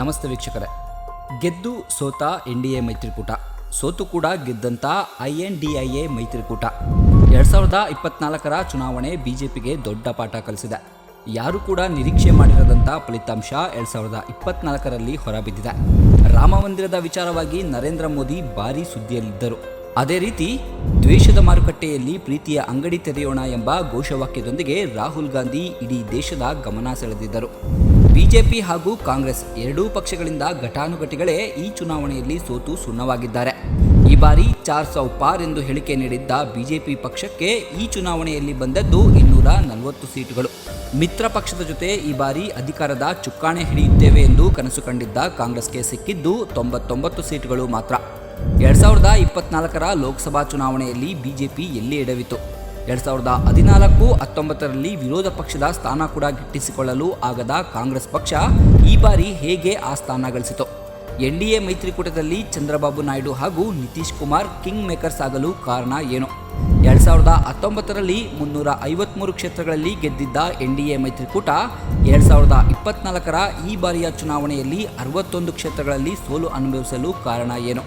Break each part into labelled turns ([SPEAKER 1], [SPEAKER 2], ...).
[SPEAKER 1] ನಮಸ್ತೆ ವೀಕ್ಷಕರೇ. ಗೆದ್ದು ಸೋತ ಎನ್ ಡಿ ಎ ಮೈತ್ರಿಕೂಟ, ಸೋತು ಕೂಡ ಗೆದ್ದಂಥ I N D I A ಮೈತ್ರಿಕೂಟ. ಎರಡು ಸಾವಿರದ ಇಪ್ಪತ್ನಾಲ್ಕರ ಚುನಾವಣೆ ಬಿಜೆಪಿಗೆ ದೊಡ್ಡ ಪಾಠ ಕಲಿಸಿದೆ. ಯಾರು ಕೂಡ ನಿರೀಕ್ಷೆ ಮಾಡಿರದಂಥ ಫಲಿತಾಂಶ ಎರಡು ಸಾವಿರದ ಇಪ್ಪತ್ನಾಲ್ಕರಲ್ಲಿ ಹೊರಬಿದ್ದಿದೆ. ರಾಮಮಂದಿರದ ವಿಚಾರವಾಗಿ ನರೇಂದ್ರ ಮೋದಿ ಭಾರೀ ಸುದ್ದಿಯಲ್ಲಿದ್ದರು. ಅದೇ ರೀತಿ, ದ್ವೇಷದ ಮಾರುಕಟ್ಟೆಯಲ್ಲಿ ಪ್ರೀತಿಯ ಅಂಗಡಿ ತೆರೆಯೋಣ ಎಂಬ ಘೋಷವಾಕ್ಯದೊಂದಿಗೆ ರಾಹುಲ್ ಗಾಂಧಿ ಇಡೀ ದೇಶದ ಗಮನ ಸೆಳೆದಿದ್ದರು. ಬಿಜೆಪಿ ಹಾಗೂ ಕಾಂಗ್ರೆಸ್ ಎರಡೂ ಪಕ್ಷಗಳಿಂದ ಘಟಾನುಘಟಿಗಳೇ ಈ ಚುನಾವಣೆಯಲ್ಲಿ ಸೋತು ಸುಣ್ಣವಾಗಿದ್ದಾರೆ. ಈ ಬಾರಿ ಚಾರ್ ಸೌ ಪಾರ್ ಎಂದು ಹೇಳಿಕೆ ನೀಡಿದ್ದ ಬಿಜೆಪಿ ಪಕ್ಷಕ್ಕೆ ಈ ಚುನಾವಣೆಯಲ್ಲಿ ಬಂದದ್ದು ಇನ್ನೂರ ನಲವತ್ತು ಸೀಟುಗಳು. ಮಿತ್ರ ಪಕ್ಷದ ಜೊತೆ ಈ ಬಾರಿ ಅಧಿಕಾರದ ಚುಕ್ಕಾಣೆ ಹಿಡಿಯುತ್ತೇವೆ ಎಂದು ಕನಸು ಕಂಡಿದ್ದ ಕಾಂಗ್ರೆಸ್ಗೆ ಸಿಕ್ಕಿದ್ದು ತೊಂಬತ್ತೊಂಬತ್ತು ಸೀಟುಗಳು ಮಾತ್ರ. ಎರಡ್ ಸಾವಿರದ ಇಪ್ಪತ್ನಾಲ್ಕರ ಲೋಕಸಭಾ ಚುನಾವಣೆಯಲ್ಲಿ ಬಿಜೆಪಿ ಎಲ್ಲಿ ಎಡವಿತು ಎರಡ್ ಸಾವಿರದ ಹದಿನಾಲ್ಕು ಹತ್ತೊಂಬತ್ತರಲ್ಲಿ ವಿರೋಧ ಪಕ್ಷದ ಸ್ಥಾನ ಕೂಡ ಗಿಟ್ಟಿಸಿಕೊಳ್ಳಲು ಆಗದ ಕಾಂಗ್ರೆಸ್ ಪಕ್ಷ ಈ ಬಾರಿ ಹೇಗೆ ಆ ಸ್ಥಾನ ಗಳಿಸಿತು? ಎನ್ ಡಿ ಎ ಮೈತ್ರಿಕೂಟದಲ್ಲಿ ಚಂದ್ರಬಾಬು ನಾಯ್ಡು ಹಾಗೂ ನಿತೀಶ್ ಕುಮಾರ್ ಕಿಂಗ್ ಮೇಕರ್ಸ್ ಆಗಲು ಕಾರಣ ಏನು? ಎರಡ್ ಸಾವಿರದ ಹತ್ತೊಂಬತ್ತರಲ್ಲಿ ಮುನ್ನೂರ ಐವತ್ಮೂರು ಕ್ಷೇತ್ರಗಳಲ್ಲಿ ಗೆದ್ದಿದ್ದ ಎನ್ ಡಿ ಎ ಮೈತ್ರಿಕೂಟ ಎರಡ್ ಸಾವಿರದ ಇಪ್ಪತ್ನಾಲ್ಕರ ಈ ಬಾರಿಯ ಚುನಾವಣೆಯಲ್ಲಿ ಅರವತ್ತೊಂದು ಕ್ಷೇತ್ರಗಳಲ್ಲಿ ಸೋಲು ಅನುಭವಿಸಲು ಕಾರಣ ಏನು?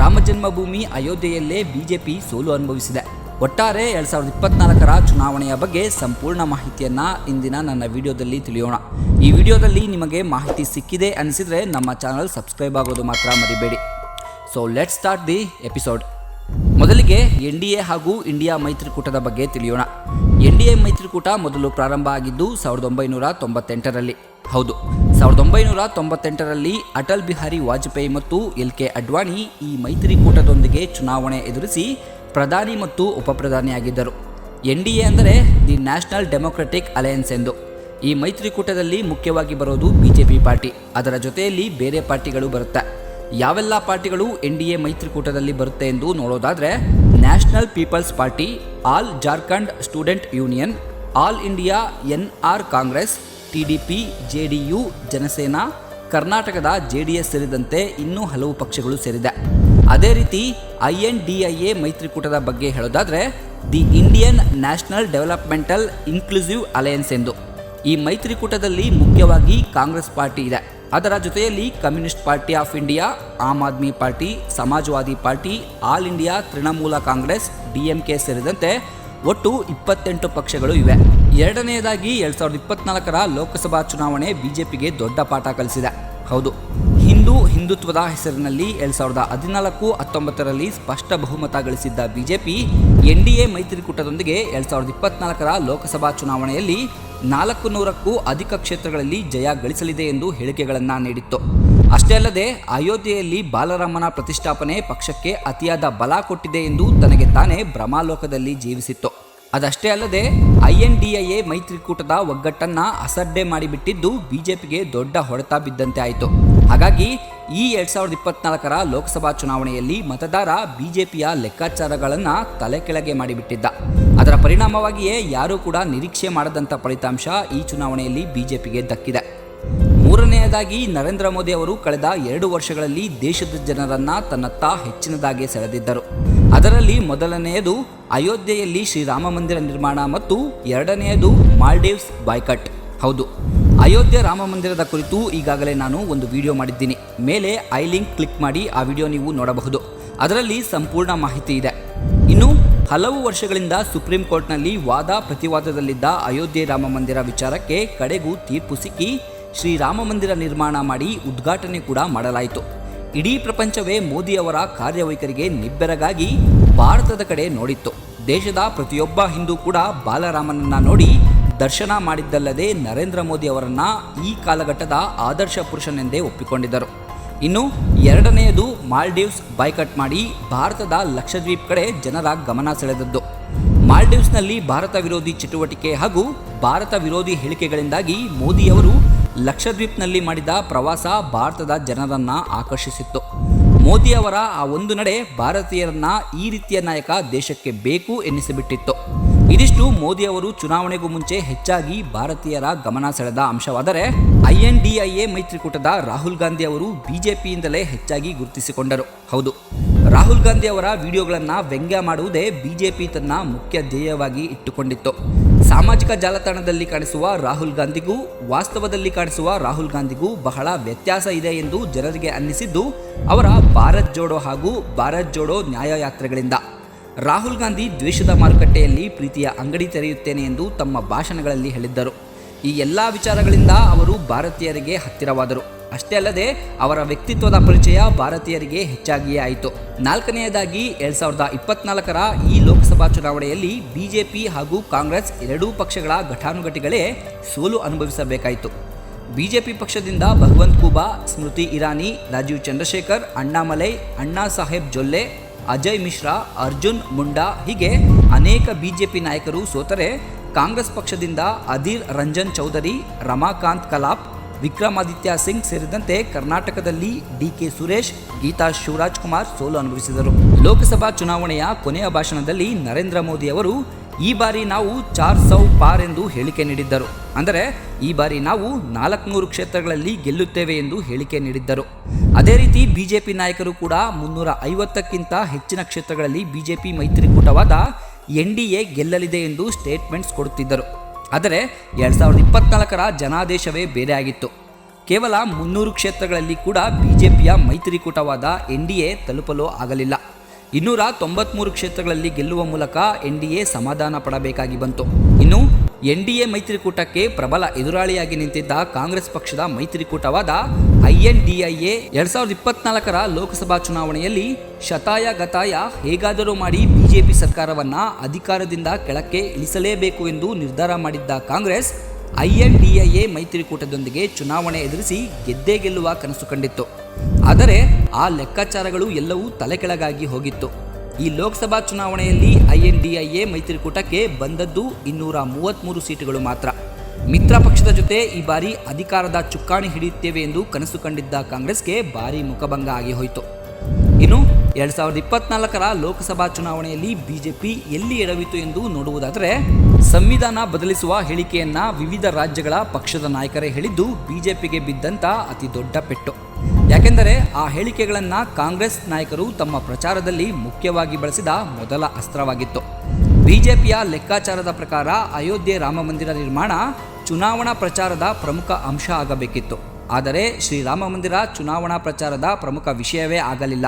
[SPEAKER 1] ರಾಮ ಜನ್ಮಭೂಮಿ ಅಯೋಧ್ಯೆಯಲ್ಲೇ ಬಿಜೆಪಿ ಸೋಲು ಅನುಭವಿಸಿದೆ. ಒಟ್ಟಾರೆ ಎರಡು ಸಾವಿರದ ಇಪ್ಪತ್ನಾಲ್ಕರ ಚುನಾವಣೆಯ ಬಗ್ಗೆ ಸಂಪೂರ್ಣ ಮಾಹಿತಿಯನ್ನು ಇಂದಿನ ನನ್ನ ವಿಡಿಯೋದಲ್ಲಿ ತಿಳಿಯೋಣ. ಈ ವಿಡಿಯೋದಲ್ಲಿ ನಿಮಗೆ ಮಾಹಿತಿ ಸಿಕ್ಕಿದೆ ಅನಿಸಿದರೆ ನಮ್ಮ ಚಾನಲ್ ಸಬ್ಸ್ಕ್ರೈಬ್ ಆಗೋದು ಮಾತ್ರ ಮರಿಬೇಡಿ. So let start the episode ಮೊದಲಿಗೆ ಎನ್ ಡಿ ಎ ಹಾಗೂ ಇಂಡಿಯಾ ಮೈತ್ರಿಕೂಟದ ಬಗ್ಗೆ ತಿಳಿಯೋಣ. ಎನ್ ಡಿ ಎ ಮೈತ್ರಿಕೂಟ ಮೊದಲು ಪ್ರಾರಂಭ ಆಗಿದ್ದು ಸಾವಿರದ ಒಂಬೈನೂರ ತೊಂಬತ್ತೆಂಟರಲ್ಲಿ. ಹೌದು, ಸಾವಿರದ ಒಂಬೈನೂರ ತೊಂಬತ್ತೆಂಟರಲ್ಲಿ ಅಟಲ್ ಬಿಹಾರಿ ವಾಜಪೇಯಿ ಮತ್ತು ಎಲ್ ಕೆ ಅಡ್ವಾಣಿ ಈ ಮೈತ್ರಿಕೂಟದೊಂದಿಗೆ ಚುನಾವಣೆ ಎದುರಿಸಿ ಪ್ರಧಾನಿ ಮತ್ತು ಉಪಪ್ರಧಾನಿಯಾಗಿದ್ದರು. ಎನ್ ಡಿ ಎ ಅಂದರೆ ದಿ ನ್ಯಾಷನಲ್ ಡೆಮೊಕ್ರೆಟಿಕ್ ಅಲಯನ್ಸ್ ಎಂದು. ಈ ಮೈತ್ರಿಕೂಟದಲ್ಲಿ ಮುಖ್ಯವಾಗಿ ಬರೋದು ಬಿ ಜೆ ಪಿ ಪಾರ್ಟಿ. ಅದರ ಜೊತೆಯಲ್ಲಿ ಬೇರೆ ಪಾರ್ಟಿಗಳು ಬರುತ್ತೆ? ಯಾವೆಲ್ಲ ಪಾರ್ಟಿಗಳು ಎನ್ ಡಿ ಎ ಮೈತ್ರಿಕೂಟದಲ್ಲಿ ಬರುತ್ತೆ ಎಂದು ನೋಡೋದಾದರೆ, national people's party, all Jharkhand student union, all India N R Congress, T D P, J D U, Janasena, ಕರ್ನಾಟಕದ ಜೆ ಡಿ ಎಸ್ ಸೇರಿದಂತೆ ಇನ್ನೂ ಹಲವು ಪಕ್ಷಗಳು ಸೇರಿದೆ. ಅದೇ ರೀತಿ I N D I A ಮೈತ್ರಿಕೂಟದ ಬಗ್ಗೆ ಹೇಳೋದಾದರೆ, the Indian national developmental inclusive alliance ಎಂದು. ಈ ಮೈತ್ರಿಕೂಟದಲ್ಲಿ ಮುಖ್ಯವಾಗಿ ಕಾಂಗ್ರೆಸ್ ಪಾರ್ಟಿ ಇದೆ. ಅದರ ಜೊತೆಯಲ್ಲಿ communist party of India, Aam Aadmi party, Samajwadi party, all India Trinamool Congress, D M K ಸೇರಿದಂತೆ ಒಟ್ಟು ಇಪ್ಪತ್ತೆಂಟು ಪಕ್ಷಗಳು ಇವೆ. ಎರಡನೆಯದಾಗಿ ಎರಡು ಸಾವಿರದ ಇಪ್ಪತ್ನಾಲ್ಕರ ಲೋಕಸಭಾ ಚುನಾವಣೆ ಬಿಜೆಪಿಗೆ ದೊಡ್ಡ ಪಾಠ ಕಲಿಸಿದೆ. ಹೌದು ಹಿಂದೂ. ಹಿಂದುತ್ವದ ಹೆಸರಿನಲ್ಲಿ ಎರಡ್ ಸಾವಿರದ ಹದಿನಾಲ್ಕು ಹತ್ತೊಂಬತ್ತರಲ್ಲಿ ಸ್ಪಷ್ಟ ಬಹುಮತ ಗಳಿಸಿದ್ದ ಬಿಜೆಪಿ ಎನ್ ಡಿ ಎ ಮೈತ್ರಿಕೂಟದೊಂದಿಗೆ ಎರಡ್ ಸಾವಿರದ ಇಪ್ಪತ್ನಾಲ್ಕರ ಲೋಕಸಭಾ ಚುನಾವಣೆಯಲ್ಲಿ ನಾಲ್ಕು ನೂರಕ್ಕೂ ಅಧಿಕ ಕ್ಷೇತ್ರಗಳಲ್ಲಿ ಜಯ ಗಳಿಸಲಿದೆ ಎಂದು ಹೇಳಿಕೆಗಳನ್ನು ನೀಡಿತ್ತು. ಅಷ್ಟೇ ಅಲ್ಲದೆ, ಅಯೋಧ್ಯೆಯಲ್ಲಿ ಬಾಲರಾಮನ ಪ್ರತಿಷ್ಠಾಪನೆ ಪಕ್ಷಕ್ಕೆ ಅತಿಯಾದ ಬಲ ಕೊಟ್ಟಿದೆ ಎಂದು ತನಗೆ ತಾನೇ ಭ್ರಮಾಲೋಕದಲ್ಲಿ ಜೀವಿಸಿತ್ತು. ಅದಷ್ಟೇ ಅಲ್ಲದೆ, I N D I A ಮೈತ್ರಿಕೂಟದ ಒಗ್ಗಟ್ಟನ್ನ ಅಸಡ್ಡೆ ಮಾಡಿಬಿಟ್ಟಿದ್ದು ಬಿಜೆಪಿಗೆ ದೊಡ್ಡ ಹೊಡೆತ ಬಿದ್ದಂತೆ ಆಯಿತು. ಹಾಗಾಗಿ ಈ ಎರಡ್ ಸಾವಿರದ ಇಪ್ಪತ್ನಾಲ್ಕರ ಲೋಕಸಭಾ ಚುನಾವಣೆಯಲ್ಲಿ ಮತದಾರ ಬಿಜೆಪಿಯ ಲೆಕ್ಕಾಚಾರಗಳನ್ನು ತಲೆ ಕೆಳಗೆ ಮಾಡಿಬಿಟ್ಟಿದ್ದ. ಅದರ ಪರಿಣಾಮವಾಗಿಯೇ ಯಾರೂ ಕೂಡ ನಿರೀಕ್ಷೆ ಮಾಡದಂಥ ಫಲಿತಾಂಶ ಈ ಚುನಾವಣೆಯಲ್ಲಿ ಬಿಜೆಪಿಗೆ ದಕ್ಕಿದೆ. ಮೂರನೆಯದಾಗಿ ನರೇಂದ್ರ ಮೋದಿ ಅವರು ಕಳೆದ ಎರಡು ವರ್ಷಗಳಲ್ಲಿ ದೇಶದ ಜನರನ್ನು ತನ್ನತ್ತ ಹೆಚ್ಚಿನದಾಗಿ ಸೆಳೆದಿದ್ದರು. ಅದರಲ್ಲಿ ಮೊದಲನೆಯದು ಅಯೋಧ್ಯೆಯಲ್ಲಿ ಶ್ರೀರಾಮ ಮಂದಿರ ನಿರ್ಮಾಣ ಮತ್ತು ಎರಡನೆಯದು ಮಾಲ್ಡೀವ್ಸ್ ಬಾಯ್ಕಟ್. ಹೌದು. ಅಯೋಧ್ಯೆ ರಾಮ ಮಂದಿರದ ಕುರಿತು ಈಗಾಗಲೇ ನಾನು ಒಂದು ವಿಡಿಯೋ ಮಾಡಿದ್ದೀನಿ. ಮೇಲೆ ಐ ಲಿಂಕ್ ಕ್ಲಿಕ್ ಮಾಡಿ ಆ ವಿಡಿಯೋ ನೀವು ನೋಡಬಹುದು. ಅದರಲ್ಲಿ ಸಂಪೂರ್ಣ ಮಾಹಿತಿ ಇದೆ. ಇನ್ನು ಹಲವು ವರ್ಷಗಳಿಂದ ಸುಪ್ರೀಂ ಕೋರ್ಟ್ನಲ್ಲಿ ವಾದ ಪ್ರತಿವಾದದಲ್ಲಿದ್ದ ಅಯೋಧ್ಯೆ ರಾಮ ಮಂದಿರ ವಿಚಾರಕ್ಕೆ ಕಡೆಗೂ ತೀರ್ಪು ಸಿಕ್ಕಿ ಶ್ರೀರಾಮ ಮಂದಿರ ನಿರ್ಮಾಣ ಮಾಡಿ ಉದ್ಘಾಟನೆ ಕೂಡ ಮಾಡಲಾಯಿತು. ಇಡೀ ಪ್ರಪಂಚವೇ ಮೋದಿ ಅವರ ಕಾರ್ಯವೈಖರಿಗೆ ನಿಬ್ಬೆರಗಾಗಿ ಭಾರತದ ಕಡೆ ನೋಡಿತ್ತು. ದೇಶದ ಪ್ರತಿಯೊಬ್ಬ ಹಿಂದೂ ಕೂಡ ಬಾಲರಾಮನನ್ನ ನೋಡಿ ದರ್ಶನ ಮಾಡಿದ್ದಲ್ಲದೆ ನರೇಂದ್ರ ಮೋದಿ ಅವರನ್ನು ಈ ಕಾಲಘಟ್ಟದ ಆದರ್ಶ ಪುರುಷನೆಂದೇ ಒಪ್ಪಿಕೊಂಡಿದ್ದರು. ಇನ್ನು ಎರಡನೆಯದು ಮಾಲ್ಡೀವ್ಸ್ ಬಾಯ್ಕಟ್ ಮಾಡಿ ಭಾರತದ ಲಕ್ಷದ್ವೀಪ್ ಕಡೆ ಜನರ ಗಮನ ಸೆಳೆದದ್ದು. ಮಾಲ್ಡೀವ್ಸ್ನಲ್ಲಿ ಭಾರತ ವಿರೋಧಿ ಚಟುವಟಿಕೆ ಹಾಗೂ ಭಾರತ ವಿರೋಧಿ ಹೇಳಿಕೆಗಳಿಂದಾಗಿ ಮೋದಿಯವರು ಲಕ್ಷದ್ವೀಪ್ನಲ್ಲಿ ಮಾಡಿದ ಪ್ರವಾಸ ಭಾರತದ ಜನರನ್ನು ಆಕರ್ಷಿಸಿತ್ತು. ಮೋದಿಯವರ ಆ ಒಂದು ನಡೆ ಭಾರತೀಯರನ್ನ ಈ ರೀತಿಯ ನಾಯಕ ದೇಶಕ್ಕೆ ಬೇಕು ಎನ್ನಿಸಿಬಿಟ್ಟಿತ್ತು. ಇದಿಷ್ಟು ಮೋದಿ ಅವರು ಚುನಾವಣೆಗೂ ಮುಂಚೆ ಹೆಚ್ಚಾಗಿ ಭಾರತೀಯರ ಗಮನ ಸೆಳೆದ ಅಂಶವಾದರೆ ಐಎನ್ಡಿಐಎ ಮೈತ್ರಿಕೂಟದ ರಾಹುಲ್ ಗಾಂಧಿ ಅವರು ಬಿಜೆಪಿಯಿಂದಲೇ ಹೆಚ್ಚಾಗಿ ಗುರುತಿಸಿಕೊಂಡರು. ಹೌದು. ರಾಹುಲ್ ಗಾಂಧಿ ಅವರ ವಿಡಿಯೋಗಳನ್ನು ವ್ಯಂಗ್ಯ ಮಾಡುವುದೇ ಬಿಜೆಪಿ ತನ್ನ ಮುಖ್ಯ ಧ್ಯೇಯವಾಗಿ ಇಟ್ಟುಕೊಂಡಿತ್ತು. ಸಾಮಾಜಿಕ ಜಾಲತಾಣದಲ್ಲಿ ಕಾಣಿಸುವ ರಾಹುಲ್ ಗಾಂಧಿಗೂ, ವಾಸ್ತವದಲ್ಲಿ ಕಾಣಿಸುವ ರಾಹುಲ್ ಗಾಂಧಿಗೂ ಬಹಳ ವ್ಯತ್ಯಾಸ ಇದೆ ಎಂದು ಜನರಿಗೆ ಅನ್ನಿಸಿದ್ದು, ಅವರ ಭಾರತ್ ಜೋಡೋ ಹಾಗೂ ಭಾರತ್ ಜೋಡೋ ನ್ಯಾಯಯಾತ್ರೆಗಳಿಂದ. ರಾಹುಲ್ ಗಾಂಧಿ ದ್ವೇಷದ ಮಾರುಕಟ್ಟೆಯಲ್ಲಿ ಪ್ರೀತಿಯ ಅಂಗಡಿ ತೆರೆಯುತ್ತೇನೆ ಎಂದು ತಮ್ಮ ಭಾಷಣಗಳಲ್ಲಿ ಹೇಳಿದ್ದರು. ಈ ಎಲ್ಲ ವಿಚಾರಗಳಿಂದ ಅವರು ಭಾರತೀಯರಿಗೆ ಹತ್ತಿರವಾದರು. ಅಷ್ಟೇ ಅಲ್ಲದೆ, ಅವರ ವ್ಯಕ್ತಿತ್ವದ ಪರಿಚಯ ಭಾರತೀಯರಿಗೆ ಹೆಚ್ಚಾಗಿಯೇ ಆಯಿತು. ನಾಲ್ಕನೆಯದಾಗಿ, ಎರಡ್ ಸಾವಿರದ ಇಪ್ಪತ್ನಾಲ್ಕರ ಈ ಲೋಕಸಭಾ ಚುನಾವಣೆಯಲ್ಲಿ ಬಿಜೆಪಿ ಹಾಗೂ ಕಾಂಗ್ರೆಸ್ ಎರಡೂ ಪಕ್ಷಗಳ ಘಟಾನುಘಟಿಗಳೇ ಸೋಲು ಅನುಭವಿಸಬೇಕಾಯಿತು. ಬಿಜೆಪಿ ಪಕ್ಷದಿಂದ ಭಗವಂತ್ ಕುಬಾ ಸ್ಮೃತಿ ಇರಾನಿ, ರಾಜೀವ್ ಚಂದ್ರಶೇಖರ್, ಅಣ್ಣಾಮಲೈ, ಅಣ್ಣಾ ಸಾಹೇಬ್ ಜೊಲ್ಲೆ ಅಜಯ್ ಮಿಶ್ರಾ, ಅರ್ಜುನ್ ಮುಂಡಾ ಹೀಗೆ ಅನೇಕ ಬಿಜೆಪಿ ನಾಯಕರು ಸೋತರೆ ಕಾಂಗ್ರೆಸ್ ಪಕ್ಷದಿಂದ ಅಧೀರ್ ರಂಜನ್ ಚೌಧರಿ, ರಮಾಕಾಂತ್ ಕಲಾಪ್, ವಿಕ್ರಮಾದಿತ್ಯ ಸಿಂಗ್ ಸೇರಿದಂತೆ ಕರ್ನಾಟಕದಲ್ಲಿ ಡಿಕೆ ಸುರೇಶ್, ಗೀತಾ ಶಿವರಾಜ್ ಕುಮಾರ್ ಸೋಲು ಅನುಭವಿಸಿದರು. ಲೋಕಸಭಾ ಚುನಾವಣೆಯ ಕೊನೆಯ ಭಾಷಣದಲ್ಲಿ ನರೇಂದ್ರ ಮೋದಿ ಅವರು ಈ ಬಾರಿ ನಾವು ಚಾರ್ ಸೌ ಪಾರ್ ಎಂದು ಹೇಳಿಕೆ ನೀಡಿದ್ದರು. ಅಂದರೆ, ಈ ಬಾರಿ ನಾವು ನಾಲ್ಕುನೂರು ಕ್ಷೇತ್ರಗಳಲ್ಲಿ ಗೆಲ್ಲುತ್ತೇವೆ ಎಂದು ಹೇಳಿಕೆ ನೀಡಿದ್ದರು. ಅದೇ ರೀತಿ ಬಿಜೆಪಿ ನಾಯಕರು ಕೂಡ ಮುನ್ನೂರ ಐವತ್ತಕ್ಕಿಂತ ಹೆಚ್ಚಿನ ಕ್ಷೇತ್ರಗಳಲ್ಲಿ ಬಿಜೆಪಿ ಮೈತ್ರಿಕೂಟವಾದ ಎನ್ ಡಿ ಎ ಗೆಲ್ಲಲಿದೆ ಎಂದು ಸ್ಟೇಟ್ಮೆಂಟ್ಸ್ ಕೊಡುತ್ತಿದ್ದರು. ಆದರೆ, ಎರಡು ಸಾವಿರದ ಇಪ್ಪತ್ನಾಲ್ಕರ ಜನಾದೇಶವೇ ಬೇರೆ ಆಗಿತ್ತು. ಕೇವಲ ಮುನ್ನೂರು ಕ್ಷೇತ್ರಗಳಲ್ಲಿ ಕೂಡ ಬಿಜೆಪಿಯ ಮೈತ್ರಿಕೂಟವಾದ ಎನ್ ಡಿ ಎ ತಲುಪಲು ಆಗಲಿಲ್ಲ. ಇನ್ನೂರ ತೊಂಬತ್ಮೂರು ಕ್ಷೇತ್ರಗಳಲ್ಲಿ ಗೆಲ್ಲುವ ಮೂಲಕ ಎನ್ ಡಿ ಎ ಸಮಾಧಾನ ಪಡಬೇಕಾಗಿ ಬಂತು. ಇನ್ನು ಎನ್ ಡಿ ಎ ಮೈತ್ರಿಕೂಟಕ್ಕೆ ಪ್ರಬಲ ಎದುರಾಳಿಯಾಗಿ ನಿಂತಿದ್ದ ಕಾಂಗ್ರೆಸ್ ಪಕ್ಷದ ಮೈತ್ರಿಕೂಟವಾದ I N D I A ಎರಡ್ ಸಾವಿರದ ಇಪ್ಪತ್ನಾಲ್ಕರ ಲೋಕಸಭಾ ಚುನಾವಣೆಯಲ್ಲಿ ಶತಾಯ ಗತಾಯ ಹೇಗಾದರೂ ಮಾಡಿ ಬಿಜೆಪಿ ಸರ್ಕಾರವನ್ನು ಅಧಿಕಾರದಿಂದ ಕೆಳಕ್ಕೆ ಇಳಿಸಲೇಬೇಕು ಎಂದು ನಿರ್ಧಾರ ಮಾಡಿದ್ದ Congress I N D I A ಮೈತ್ರಿಕೂಟದೊಂದಿಗೆ ಚುನಾವಣೆ ಎದುರಿಸಿ ಗೆದ್ದೇ ಗೆಲ್ಲುವ ಕನಸು ಕಂಡಿತ್ತು. ಆದರೆ ಆ ಲೆಕ್ಕಾಚಾರಗಳು ಎಲ್ಲವೂ ತಲೆಕೆಳಗಾಗಿ ಹೋಗಿತ್ತು. ಈ ಲೋಕಸಭಾ ಚುನಾವಣೆಯಲ್ಲಿ I N D I A ಮೈತ್ರಿಕೂಟಕ್ಕೆ ಬಂದದ್ದು ಇನ್ನೂರ ಮೂವತ್ತ್ಮೂರು ಸೀಟುಗಳು ಮಾತ್ರ. ಮಿತ್ರ ಪಕ್ಷದ ಜೊತೆ ಈ ಬಾರಿ ಅಧಿಕಾರದ ಚುಕ್ಕಾಣಿ ಹಿಡಿಯುತ್ತೇವೆ ಎಂದು ಕನಸು ಕಂಡಿದ್ದ ಕಾಂಗ್ರೆಸ್ಗೆ ಭಾರೀ ಮುಖಭಂಗ ಆಗಿ ಹೋಯಿತು. ಇನ್ನು ಎರಡ್ ಸಾವಿರದ ಇಪ್ಪತ್ನಾಲ್ಕರ ಲೋಕಸಭಾ ಚುನಾವಣೆಯಲ್ಲಿ ಬಿಜೆಪಿ ಎಲ್ಲಿ ಎಡವಿತು ಎಂದು ನೋಡುವುದಾದರೆ, ಸಂವಿಧಾನ ಬದಲಿಸುವ ಹೇಳಿಕೆಯನ್ನ ವಿವಿಧ ರಾಜ್ಯಗಳ ಪಕ್ಷದ ನಾಯಕರೇ ಹೇಳಿದ್ದು ಬಿಜೆಪಿಗೆ ಬಿದ್ದಂತ ಅತಿ ದೊಡ್ಡ ಪೆಟ್ಟು. ಯಾಕೆಂದರೆ ಆ ಹೇಳಿಕೆಗಳನ್ನು ಕಾಂಗ್ರೆಸ್ ನಾಯಕರು ತಮ್ಮ ಪ್ರಚಾರದಲ್ಲಿ ಮುಖ್ಯವಾಗಿ ಬಳಸಿದ ಮೊದಲ ಅಸ್ತ್ರವಾಗಿತ್ತು. ಬಿಜೆಪಿಯ ಲೆಕ್ಕಾಚಾರದ ಪ್ರಕಾರ ಅಯೋಧ್ಯೆ ರಾಮ ಮಂದಿರ ನಿರ್ಮಾಣ ಚುನಾವಣಾ ಪ್ರಚಾರದ ಪ್ರಮುಖ ಅಂಶ ಆಗಬೇಕಿತ್ತು. ಆದರೆ ಶ್ರೀರಾಮ ಮಂದಿರ ಚುನಾವಣಾ ಪ್ರಚಾರದ ಪ್ರಮುಖ ವಿಷಯವೇ ಆಗಲಿಲ್ಲ.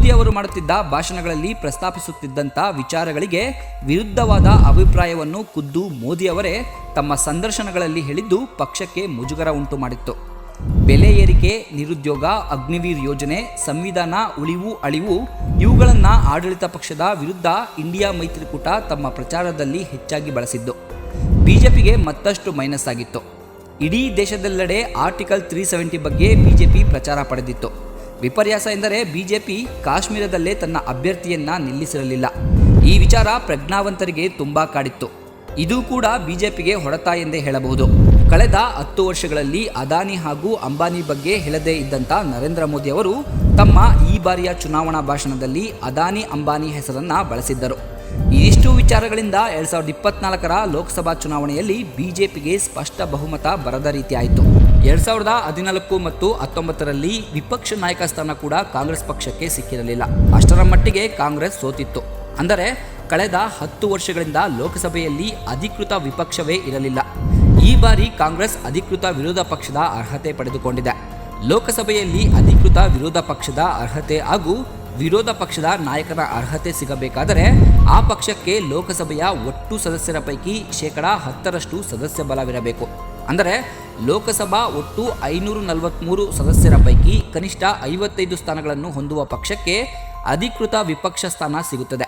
[SPEAKER 1] ಮೋದಿ ಅವರು ಮಾಡುತ್ತಿದ್ದ ಭಾಷಣಗಳಲ್ಲಿ ಪ್ರಸ್ತಾಪಿಸುತ್ತಿದ್ದಂಥ ವಿಚಾರಗಳಿಗೆ ವಿರುದ್ಧವಾದ ಅಭಿಪ್ರಾಯವನ್ನು ಖುದ್ದು ಮೋದಿ ಅವರೇ ತಮ್ಮ ಸಂದರ್ಶನಗಳಲ್ಲಿ ಹೇಳಿದ್ದು ಪಕ್ಷಕ್ಕೆ ಮುಜುಗರ ಉಂಟು ಮಾಡಿತ್ತು. ಬೆಲೆ ಏರಿಕೆ, ನಿರುದ್ಯೋಗ, ಅಗ್ನಿವೀರ್ ಯೋಜನೆ, ಸಂವಿಧಾನ, ಉಳಿವು, ಅಳಿವು ಇವುಗಳನ್ನು ಆಡಳಿತ ಪಕ್ಷದ ವಿರುದ್ಧ ಇಂಡಿಯಾ ಮೈತ್ರಿಕೂಟ ತಮ್ಮ ಪ್ರಚಾರದಲ್ಲಿ ಹೆಚ್ಚಾಗಿ ಬಳಸಿದ್ದು. ಬಿಜೆಪಿಗೆ ಮತ್ತಷ್ಟು ಮೈನಸ್ ಆಗಿತ್ತು. ಇಡೀ ದೇಶದೆಲ್ಲೆಡೆ ಆರ್ಟಿಕಲ್ ತ್ರೀ ಸೆವೆಂಟಿ ಬಗ್ಗೆ ಬಿಜೆಪಿ ಪ್ರಚಾರ ಪಡೆದಿತ್ತು. ವಿಪರ್ಯಾಸ ಎಂದರೆ ಬಿಜೆಪಿ ಕಾಶ್ಮೀರದಲ್ಲೇ ತನ್ನ ಅಭ್ಯರ್ಥಿಯನ್ನ ನಿಲ್ಲಿಸಿರಲಿಲ್ಲ. ಈ ವಿಚಾರ ಪ್ರಜ್ಞಾವಂತರಿಗೆ ತುಂಬಾ ಕಾಡಿತ್ತು. ಇದು ಕೂಡ ಬಿಜೆಪಿಗೆ ಹೊಡೆತ ಎಂದೇ ಹೇಳಬಹುದು. ಕಳೆದ ಹತ್ತು ವರ್ಷಗಳಲ್ಲಿ ಅದಾನಿ ಹಾಗೂ ಅಂಬಾನಿ ಬಗ್ಗೆ ಹೇಳದೇ ಇದ್ದಂಥ ನರೇಂದ್ರ ಮೋದಿ ಅವರು ತಮ್ಮ ಈ ಬಾರಿಯ ಚುನಾವಣಾ ಭಾಷಣದಲ್ಲಿ ಅದಾನಿ ಅಂಬಾನಿ ಹೆಸರನ್ನ ಬಳಸಿದ್ದರು. ಇದಿಷ್ಟು ವಿಚಾರಗಳಿಂದ ಎರಡ್ ಸಾವಿರದ ಇಪ್ಪತ್ನಾಲ್ಕರ ಲೋಕಸಭಾ ಚುನಾವಣೆಯಲ್ಲಿ ಬಿಜೆಪಿಗೆ ಸ್ಪಷ್ಟ ಬಹುಮತ ಬರದ ರೀತಿಯಾಯಿತು ಎರಡ್ ಸಾವಿರದ ಹದಿನಾಲ್ಕು ಮತ್ತು ಹತ್ತೊಂಬತ್ತರಲ್ಲಿ ವಿಪಕ್ಷ ನಾಯಕ ಸ್ಥಾನ ಕೂಡ ಕಾಂಗ್ರೆಸ್ ಪಕ್ಷಕ್ಕೆ ಸಿಕ್ಕಿರಲಿಲ್ಲ. ಅಷ್ಟರ ಮಟ್ಟಿಗೆ ಕಾಂಗ್ರೆಸ್ ಸೋತಿತ್ತು. ಅಂದರೆ ಕಳೆದ ಹತ್ತು ವರ್ಷಗಳಿಂದ ಲೋಕಸಭೆಯಲ್ಲಿ ಅಧಿಕೃತ ವಿಪಕ್ಷವೇ ಇರಲಿಲ್ಲ. ಈ ಬಾರಿ ಕಾಂಗ್ರೆಸ್ ಅಧಿಕೃತ ವಿರೋಧ ಪಕ್ಷದ ಅರ್ಹತೆ ಪಡೆದುಕೊಂಡಿದೆ. ಲೋಕಸಭೆಯಲ್ಲಿ ಅಧಿಕೃತ ವಿರೋಧ ಪಕ್ಷದ ಅರ್ಹತೆ ಹಾಗೂ ವಿರೋಧ ಪಕ್ಷದ ನಾಯಕನ ಅರ್ಹತೆ ಸಿಗಬೇಕಾದರೆ ಆ ಪಕ್ಷಕ್ಕೆ ಲೋಕಸಭೆಯ ಒಟ್ಟು ಸದಸ್ಯರ ಪೈಕಿ ಶೇಕಡಾ ಹತ್ತರಷ್ಟು ಸದಸ್ಯ ಬಲವಿರಬೇಕು. ಅಂದರೆ ಲೋಕಸಭಾ ಒಟ್ಟು ಐನೂರು ನಲವತ್ತ್ಮೂರು ಸದಸ್ಯರ ಪೈಕಿ ಕನಿಷ್ಠ ಐವತ್ತೈದು ಸ್ಥಾನಗಳನ್ನು ಹೊಂದುವ ಪಕ್ಷಕ್ಕೆ ಅಧಿಕೃತ ವಿಪಕ್ಷ ಸ್ಥಾನ ಸಿಗುತ್ತದೆ.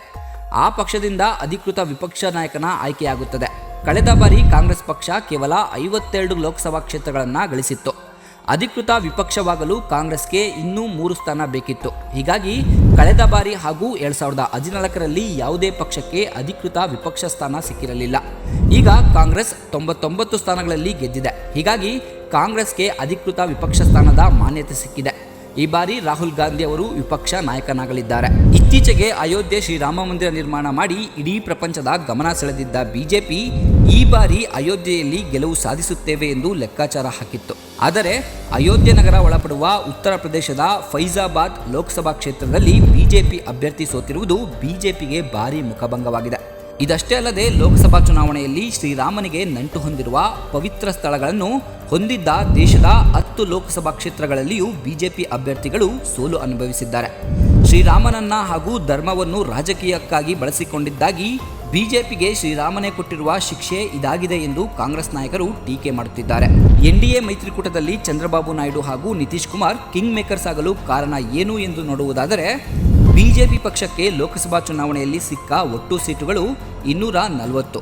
[SPEAKER 1] ಆ ಪಕ್ಷದಿಂದ ಅಧಿಕೃತ ವಿಪಕ್ಷ ನಾಯಕನ ಆಯ್ಕೆಯಾಗುತ್ತದೆ. ಕಳೆದ ಬಾರಿ ಕಾಂಗ್ರೆಸ್ ಪಕ್ಷ ಕೇವಲ ಐವತ್ತೆರಡು ಲೋಕಸಭಾ ಕ್ಷೇತ್ರಗಳನ್ನು ಗಳಿಸಿತ್ತು. ಅಧಿಕೃತ ವಿಪಕ್ಷವಾಗಲು ಕಾಂಗ್ರೆಸ್ಗೆ ಇನ್ನೂ ಮೂರು ಸ್ಥಾನ ಬೇಕಿತ್ತು. ಹೀಗಾಗಿ ಕಳೆದ ಬಾರಿ ಹಾಗೂ ಎರಡ್ ಸಾವಿರದ ಹದಿನಾಲ್ಕರಲ್ಲಿ ಯಾವುದೇ ಪಕ್ಷಕ್ಕೆ ಅಧಿಕೃತ ವಿಪಕ್ಷ ಸ್ಥಾನ ಸಿಕ್ಕಿರಲಿಲ್ಲ. ಈಗ ಕಾಂಗ್ರೆಸ್ ತೊಂಬತ್ತೊಂಬತ್ತು ಸ್ಥಾನಗಳಲ್ಲಿ ಗೆದ್ದಿದೆ. ಹೀಗಾಗಿ ಕಾಂಗ್ರೆಸ್ಗೆ ಅಧಿಕೃತ ವಿಪಕ್ಷ ಸ್ಥಾನದ ಮಾನ್ಯತೆ ಸಿಕ್ಕಿದೆ. ಈ ಬಾರಿ ರಾಹುಲ್ ಗಾಂಧಿ ಅವರು ವಿಪಕ್ಷ ನಾಯಕನಾಗಲಿದ್ದಾರೆ. ಇತ್ತೀಚೆಗೆ ಅಯೋಧ್ಯೆ ಶ್ರೀರಾಮ ಮಂದಿರ ನಿರ್ಮಾಣ ಮಾಡಿ ಇಡೀ ಪ್ರಪಂಚದ ಗಮನ ಸೆಳೆದಿದ್ದ ಬಿಜೆಪಿ ಈ ಬಾರಿ ಅಯೋಧ್ಯೆಯಲ್ಲಿ ಗೆಲುವು ಸಾಧಿಸುತ್ತೇವೆ ಎಂದು ಲೆಕ್ಕಾಚಾರ ಹಾಕಿತ್ತು. ಆದರೆ ಅಯೋಧ್ಯೆ ನಗರ ಒಳಪಡುವ ಉತ್ತರ ಪ್ರದೇಶದ ಫೈಜಾಬಾದ್ ಲೋಕಸಭಾ ಕ್ಷೇತ್ರದಲ್ಲಿ ಬಿಜೆಪಿ ಅಭ್ಯರ್ಥಿ ಸೋತಿರುವುದು ಬಿಜೆಪಿಗೆ ಭಾರಿ ಮುಖಭಂಗವಾಗಿದೆ. ಇದಷ್ಟೇ ಅಲ್ಲದೆ ಲೋಕಸಭಾ ಚುನಾವಣೆಯಲ್ಲಿ ಶ್ರೀರಾಮನಿಗೆ ನಂಟು ಹೊಂದಿರುವ ಪವಿತ್ರ ಸ್ಥಳಗಳನ್ನು ಹೊಂದಿದ್ದ ದೇಶದ ಹತ್ತು ಲೋಕಸಭಾ ಕ್ಷೇತ್ರಗಳಲ್ಲಿಯೂ ಬಿಜೆಪಿ ಅಭ್ಯರ್ಥಿಗಳು ಸೋಲು ಅನುಭವಿಸಿದ್ದಾರೆ. ಶ್ರೀರಾಮನನ್ನ ಹಾಗೂ ಧರ್ಮವನ್ನು ರಾಜಕೀಯಕ್ಕಾಗಿ ಬಳಸಿಕೊಂಡಿದ್ದಾಗಿ ಬಿಜೆಪಿಗೆ ಶ್ರೀರಾಮನೇ ಕೊಟ್ಟಿರುವ ಶಿಕ್ಷೆ ಇದಾಗಿದೆ ಎಂದು ಕಾಂಗ್ರೆಸ್ ನಾಯಕರು ಟೀಕೆ ಮಾಡುತ್ತಿದ್ದಾರೆ. ಎನ್ಡಿಎ ಮೈತ್ರಿಕೂಟದಲ್ಲಿ ಚಂದ್ರಬಾಬು ನಾಯ್ಡು ಹಾಗೂ ನಿತೀಶ್ ಕುಮಾರ್ ಕಿಂಗ್ ಮೇಕರ್ಸ್ ಆಗಲು ಕಾರಣ ಏನು ಎಂದು ನೋಡುವುದಾದರೆ, ಬಿಜೆಪಿ ಪಕ್ಷಕ್ಕೆ ಲೋಕಸಭಾ ಚುನಾವಣೆಯಲ್ಲಿ ಸಿಕ್ಕ ಒಟ್ಟು ಸೀಟುಗಳು ಇನ್ನೂರ ನಲವತ್ತು.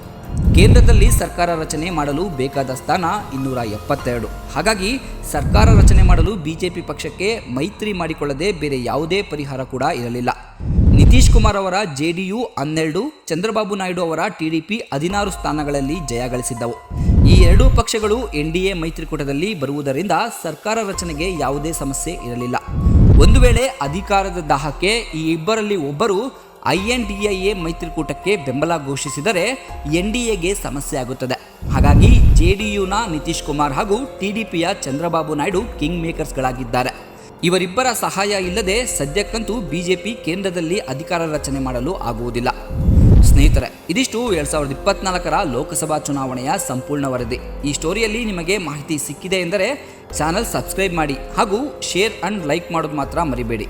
[SPEAKER 1] ಕೇಂದ್ರದಲ್ಲಿ ಸರ್ಕಾರ ರಚನೆ ಮಾಡಲು ಬೇಕಾದ ಸ್ಥಾನ ಇನ್ನೂರ ಎಪ್ಪತ್ತೆರಡು. ಹಾಗಾಗಿ ಸರ್ಕಾರ ರಚನೆ ಮಾಡಲು ಬಿಜೆಪಿ ಪಕ್ಷಕ್ಕೆ ಮೈತ್ರಿ ಮಾಡಿಕೊಳ್ಳದೆ ಬೇರೆ ಯಾವುದೇ ಪರಿಹಾರ ಕೂಡ ಇರಲಿಲ್ಲ. ನಿತೀಶ್ ಕುಮಾರ್ ಅವರ ಜೆಡಿಯು ಹನ್ನೆರಡು, ಚಂದ್ರಬಾಬು ನಾಯ್ಡು ಅವರ ಟಿಡಿಪಿ ಹದಿನಾರು ಸ್ಥಾನಗಳಲ್ಲಿ ಜಯ ಗಳಿಸಿದ್ದವು. ಈ ಎರಡೂ ಪಕ್ಷಗಳು ಎನ್ ಡಿ ಎ ಮೈತ್ರಿಕೂಟದಲ್ಲಿ ಬರುವುದರಿಂದ ಸರ್ಕಾರ ರಚನೆಗೆ ಯಾವುದೇ ಸಮಸ್ಯೆ ಇರಲಿಲ್ಲ. ಒಂದು ವೇಳೆ ಅಧಿಕಾರದ ದಾಹಕ್ಕೆ ಈ ಇಬ್ಬರಲ್ಲಿ ಒಬ್ಬರು ಐಎನ್ಡಿಎ ಮೈತ್ರಿಕೂಟಕ್ಕೆ ಬೆಂಬಲ ಘೋಷಿಸಿದರೆ ಎನ್ ಡಿ ಎಗೆ ಸಮಸ್ಯೆ ಆಗುತ್ತದೆ. ಹಾಗಾಗಿ ಜೆಡಿಯುನ ನಿತೀಶ್ ಕುಮಾರ್ ಹಾಗೂ ಟಿಡಿಪಿಯ ಚಂದ್ರಬಾಬು ನಾಯ್ಡು ಕಿಂಗ್ ಮೇಕರ್ಸ್ಗಳಾಗಿದ್ದಾರೆ. ಇವರಿಬ್ಬರ ಸಹಾಯ ಇಲ್ಲದೆ ಸದ್ಯಕ್ಕಂತೂ ಬಿಜೆಪಿ ಕೇಂದ್ರದಲ್ಲಿ ಅಧಿಕಾರ ರಚನೆ ಮಾಡಲು ಆಗುವುದಿಲ್ಲ. ಸ್ನೇಹಿತರೆ, ಇದಿಷ್ಟು ಎರಡ್ ಸಾವಿರದ ಇಪ್ಪತ್ನಾಲ್ಕರ ಲೋಕಸಭಾ ಚುನಾವಣೆಯ ಸಂಪೂರ್ಣ ವರದಿ. ಈ ಸ್ಟೋರಿಯಲ್ಲಿ ನಿಮಗೆ ಮಾಹಿತಿ ಸಿಕ್ಕಿದೆ ಎಂದರೆ ಚಾನಲ್ ಸಬ್ಸ್ಕ್ರೈಬ್ ಮಾಡಿ ಹಾಗೂ ಶೇರ್ ಅಂಡ್ ಲೈಕ್ ಮಾಡೋದು ಮಾತ್ರ ಮರಿಬೇಡಿ.